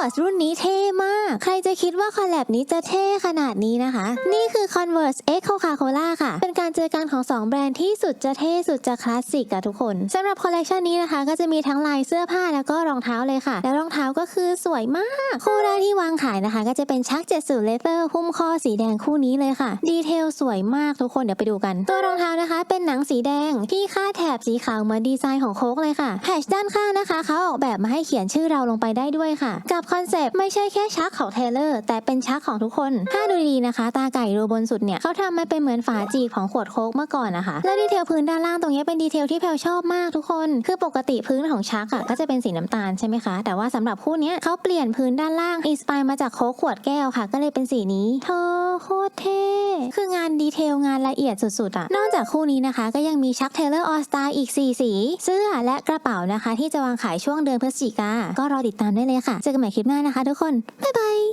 Converse รุ่นนี้เท่มาก ใครจะคิดว่าคอลแลบนี้จะเท่ขนาดนี้นะคะ นี่คือ Converse X Coca-Cola ค่ะ เป็นการเจอกันของ 2 แบรนด์ที่สุดจะเท่สุดจะคลาสสิกอะทุกคนสำหรับคอลเลกชันนี้นะคะ ก็จะมีทั้งลายเสื้อผ้าแล้วก็รองเท้าเลยค่ะ แล้วรองเท้าก็คือสวยมาก คู่แรกที่วางขายนะคะ ก็จะเป็นชัก70เลเตอร์หุ้มข้อสีแดงคู่นี้เลยค่ะ ดีเทลสวยมากทุกคนเดี๋ยวไปดูกัน ตัวรองเท้านะคะ เป็นหนังสีแดงที่คาดแถบสีขาวเหมือนดีไซน์ของโค้กเลยค่ะแพชด้านข้างนะคะเขาออกแบบมาให้เขียนชื่อเราลงไปได้ด้วยค่ะ กับคอนเซปต์ไม่ใช่แค่ชักของเทเลอร์ แต่เป็นชักของทุกคน ถ้าดูดีๆนะคะ ตาไก่รูบนสุดเนี่ยเขาทำมาเป็นเหมือนฝาจีบของขวดโค้กเมื่อก่อนนะคะ และดีเทลพื้นด้านล่างตรงนี้เป็นดีเทลที่แพลชอบมากทุกคน คือปกติพื้นของชักอะก็จะเป็นสีน้ำตาลใช่ไหมคะ แต่ว่าสำหรับคู่นี้เขาเปลี่ยนพื้นด้านล่างอินสปายมาจากโค้กขวดแก้วค่ะ ก็เลยเป็นสีนี้เธอโคตรเท่คืองานดีเทลงานละเอียดสุดๆอะนอกจากคู่นี้นะคะ ก็ยังมีชักเทเลอร์ออสตาอีก 4 สี เสื้อและกระเป๋านะคะ ที่จะวางขายช่วงเดือนพฤศจิกาก็รอติดตามได้เลยค่ะเจอกันใหม่คลิปหน้านะคะทุกคน บ๊ายบาย